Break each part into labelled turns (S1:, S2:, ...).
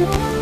S1: ஓ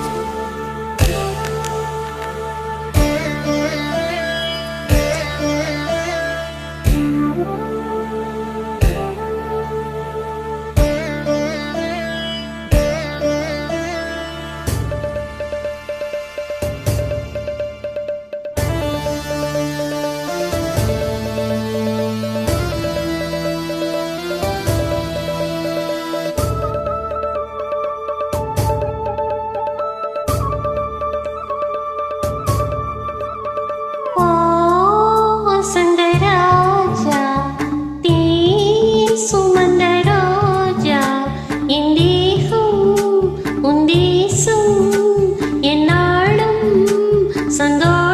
S1: சந்தோஷம்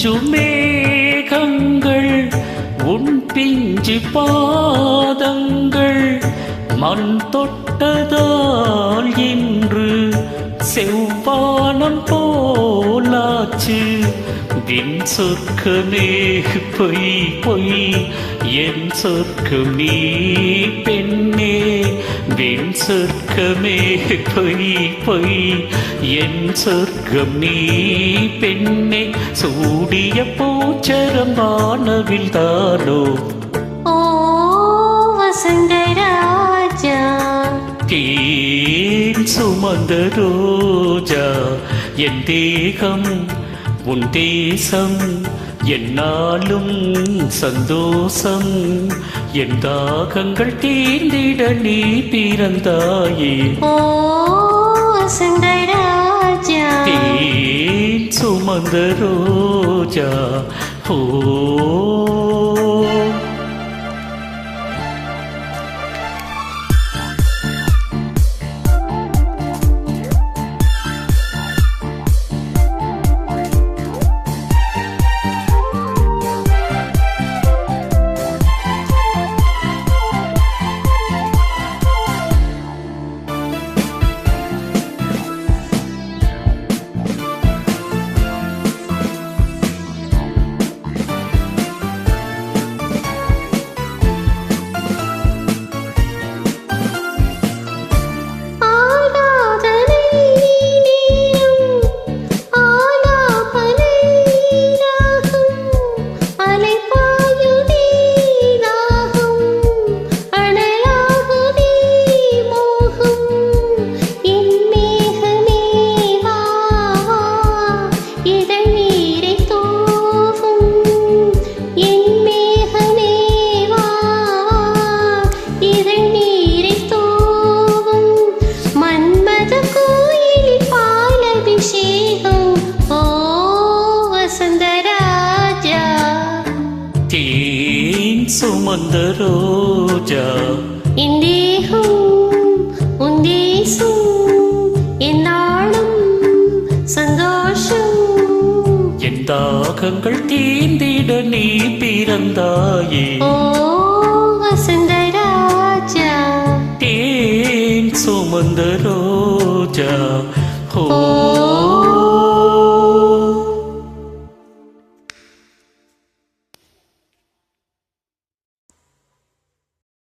S2: பஞ்சு மேகங்கள் உன் பிஞ்சு பாதங்கள். மண் தொட்டதால் இன்று செவ்வானம் போலாச்சு. வின் சொர்க்கமே பொய் பொய் என் சொர்க்கம் நீ பெண்ணே. வின் சொர்க்கமே பொய் பொய் என் சொர்க்கம் நீ பெண்ணே. சூடிய பூச்சரம் வானவில் தானோ?
S1: ஓ வசந்த ராஜா.
S2: தேன் சுமந்த ரோஜா என் தேகம் உன் தேசம் என்னாலும் சந்தோஷம். என் தாகங்கள் தீர்ந்திட நீ பிறந்தாயே. சுமந்த ரோஜா. ஓ தேன் சுமந்த ரோஜா?
S1: இந்தேகம் உந்தேசம் என்னாலும் சந்தோஷம்.
S2: என் தாகங்கள் தீர்ந்திட நீ பிறந்தாயே.
S1: ஓ